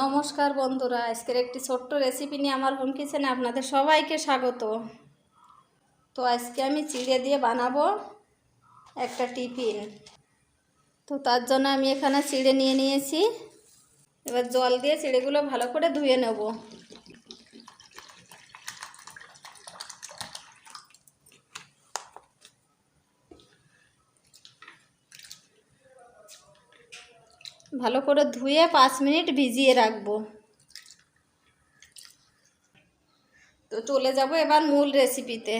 নমস্কার বন্ধুরা, আজকের একটি ছোট্ট রেসিপি নিয়ে আমার হোম কিচেনে আপনাদের সবাইকে স্বাগত। তো আজকে আমি চিড়ে দিয়ে বানাবো একটা টিফিন। তো তার জন্য আমি এখানে চিড়ে নিয়ে নিয়েছি। এবার জল দিয়ে চিড়েগুলো ভালো করে ধুয়ে নেব। ভালো করে ধুয়ে পাঁচ মিনিট ভিজিয়ে রাখব। তো চলে যাব এবার মূল রেসিপিতে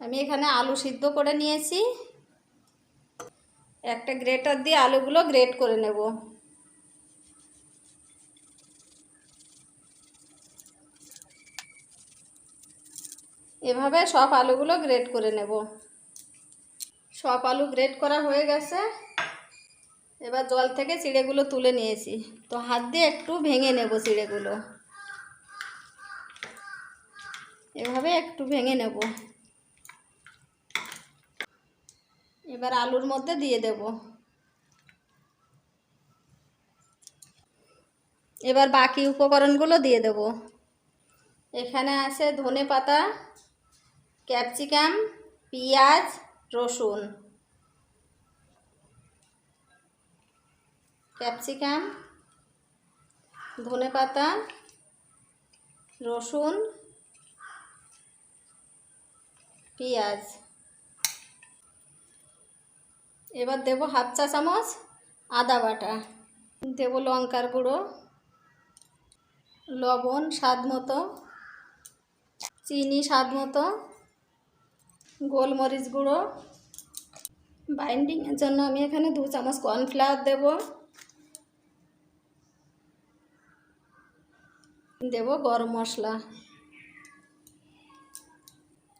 আমি এখানে আলু সিদ্ধ করে নিয়েছি। একটা গ্রেটার দিয়ে আলুগুলো গ্রেট করে নেব। এভাবে সব আলুগুলো গ্রেট করে নেব। সব আলু গ্রেট করা হয়ে গেছে। এবার জল থেকে চিড়েগুলো তুলে নিয়েছি। তো হাত দিয়ে একটু ভেঙে নেব চিড়েগুলো। এভাবে একটু ভেঙে নেব। এবার আলুর মধ্যে দিয়ে দেব। এবার বাকি উপকরণগুলো দিয়ে দেব। এখানে আছে ধনে পাতা ক্যাপসিকাম, পেঁয়াজ, রসুন। ক্যাপসিকাম, ধনে পাতা, রসুন, পেঁয়াজ। এবার দেব হাফ চা চামচ আদা বাটা। দেব লঙ্কার গুঁড়ো, লবণ স্বাদ মতো, চিনি স্বাদ মতো, গোলমরিচ গুঁড়ো। বাইন্ডিংয়ের জন্য আমি এখানে দু চামচ কর্নফ্লাওয়ার দেব। দেব গরম মশলা।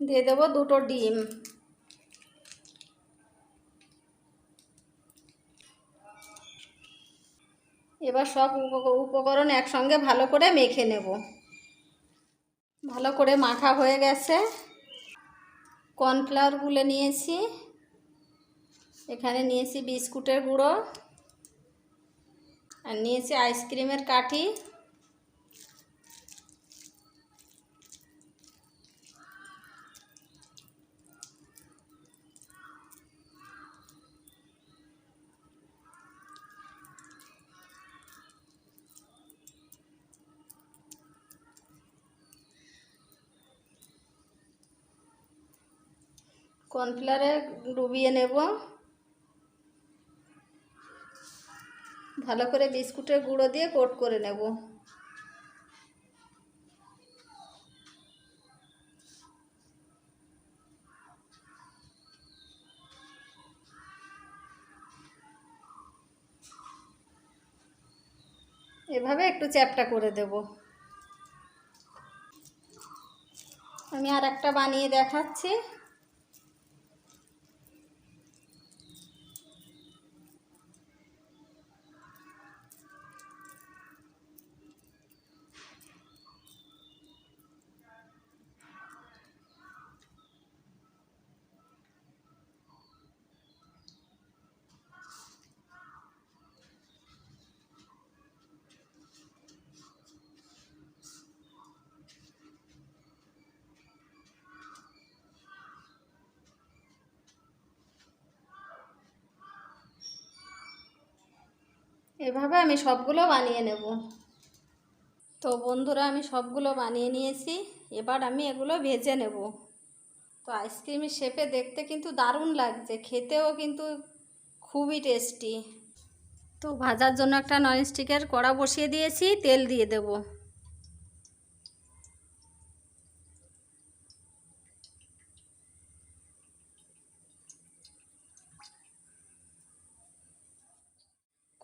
দিয়ে দেব দুটো ডিম। এবার সব উপকরণ একসঙ্গে ভালো করে মেখে নেব। ভালো করে মাখা হয়ে গেছে। কর্নফ্লাওয়ার গুলে নিয়েছি। এখানে নিয়েছি বিস্কুটের গুঁড়ো। আর নিয়েছি আইসক্রিমের কাঠি। কর্নফ্লাওয়ারে ডুবিয়ে নেব। ভালো করে বিস্কুটের গুঁড়ো দিয়ে কোট করে নেব। এভাবে একটু চ্যাপটা করে দেব। আমি আর একটা বানিয়ে দেখাচ্ছি। এভাবে আমি সবগুলো বানিয়ে নেব। তো বন্ধুরা, আমি সবগুলো বানিয়ে নিয়েছি। এবার আমি এগুলো ভেজে নেব। তো আইসক্রিমের শেপে দেখতে কিন্তু দারুণ লাগছে, খেতেও কিন্তু খুবই টেস্টি। তো ভাজার জন্য একটা ননস্টিকের কড়া বসিয়ে দিয়েছি, তেল দিয়ে দেব।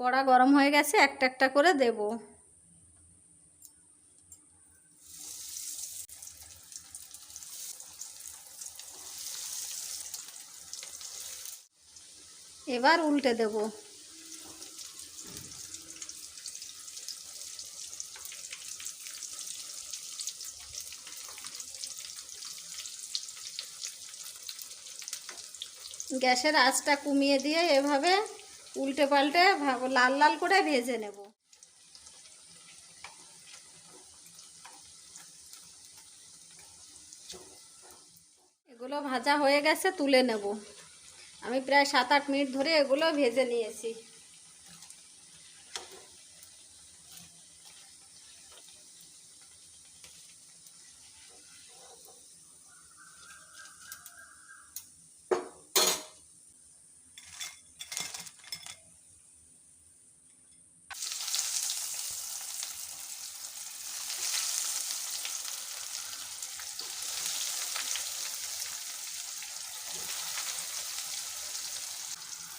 কড়া গরম হয়ে গেছে, একটা একটা করে দেব। এবার উল্টে দেব। গ্যাসের আঁচটা কমিয়ে দিয়ে এভাবে উল্টে পাল্টে লাল লাল করে ভেজে নেব। এগুলো ভাজা হয়ে গেছে, তুলে নেব। আমি প্রায় সাত আট মিনিট ধরে এগুলো ভেজে নিয়েছি।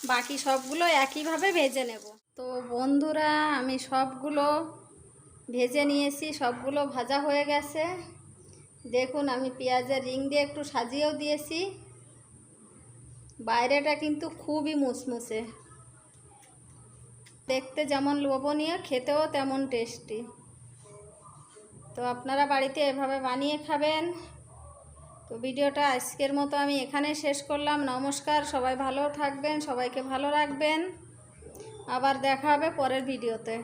বাকি সবগুলো একইভাবে ভেজে নেব। তো বন্ধুরা, আমি সবগুলো ভেজে নিয়েছি, সবগুলো ভাজা হয়ে গেছে। দেখুন, আমি পেঁয়াজের রিং দিয়ে একটু সাজিয়েও দিয়েছি। বাইরেটা কিন্তু খুবই মুসমুসে। দেখতে যেমন লোভনীয়, খেতেও তেমন টেস্টি। তো আপনারা বাড়িতে এভাবে বানিয়ে খাবেন। তো ভিডিওটা আজকের মতো আমি এখানে শেষ করলাম। নমস্কার, সবাই ভালো থাকবেন, সবাইকে ভালো রাখবেন। আবার দেখা হবে পরের ভিডিওতে।